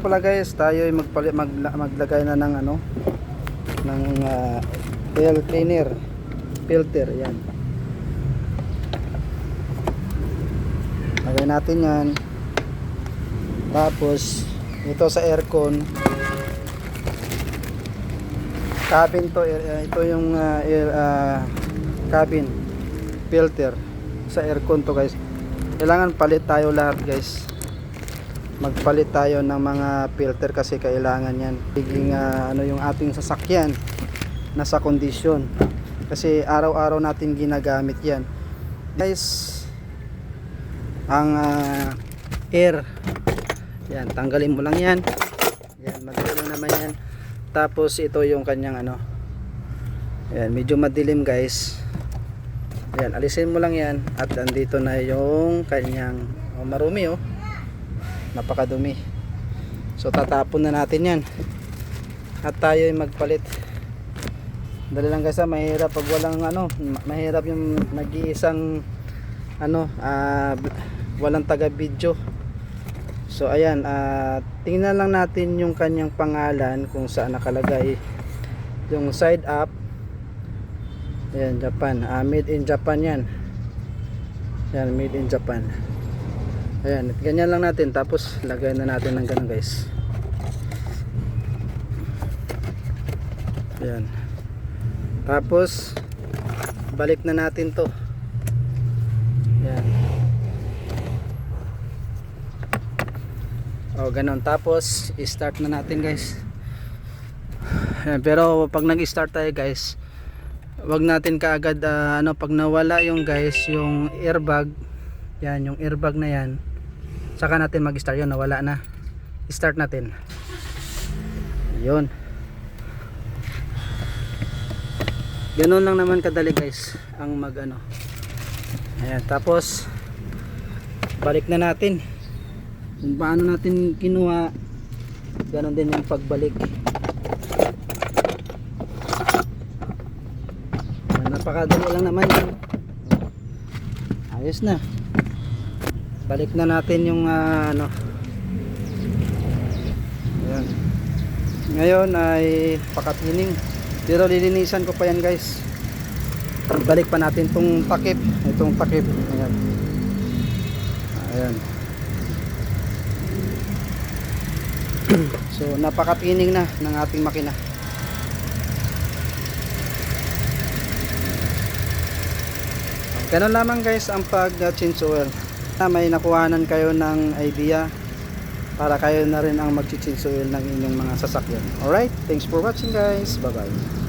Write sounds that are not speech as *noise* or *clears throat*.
pala guys, tayo ay magpali, mag, maglagay na ng ano ng ah, air cleaner filter yan. Lagay natin yan. Tapos ito sa aircon cabin to air- ah, ito yung ah, air ah, cabin filter sa aircon to guys. Kailangan palit tayo lahat guys magpalit tayo ng mga filter kasi kailangan yan. Higing ah, ano yung ating sasakyan nasa kondisyon. Kasi araw-araw natin ginagamit yan. Guys ang ah, air. Yan tanggalin mo lang yan. Yan madali lang naman yan. Tapos ito yung kanyang ano. Yan medyo madilim guys. Yan alisin mo lang yan at andito na yung kanyang oh, marumi oh napakadumi. So tatapon na natin yan. At tayo ay magpalit. Dali lang guys ha mahirap pag walang ano ma- mahirap yung nag-iisang ano ah, walang taga video so ayan ah, tingnan lang natin yung kanyang pangalan kung saan nakalagay yung side up. Ayan Japan. Ah, made in Japan yan. Yan made in Japan Ayan, ganyan lang natin tapos lagay na natin ng ganun guys. Ayan. Tapos balik na natin 'to. Ayan. O ganun. Tapos i-start na natin guys. Ayan, pero pag nag-start tayo guys, wag natin kaagad ah, ano pag nawala yung guys, yung airbag, yan yung airbag na yan saka natin mag-start yun nawala na. Start natin. Yun. Ganun lang naman kadali guys ang mag ano. Ayan tapos balik na natin. Kung paano natin kinuha ganun din yung pagbalik. Napakadali lang naman ayos na balik na natin yung ah, ano. Ayan. ngayon ay pakatining pero lilinisan ko pa yan guys. Balik pa natin tong takip itong takip ayan. Ayan. *clears throat* So napakatining na ng ating makina. Ganun lamang guys ang pag uh, change oil may nakuhanan kayo ng idea para kayo na rin ang mag-change oil ng inyong mga sasakyan. Alright, thanks for watching guys. Bye bye.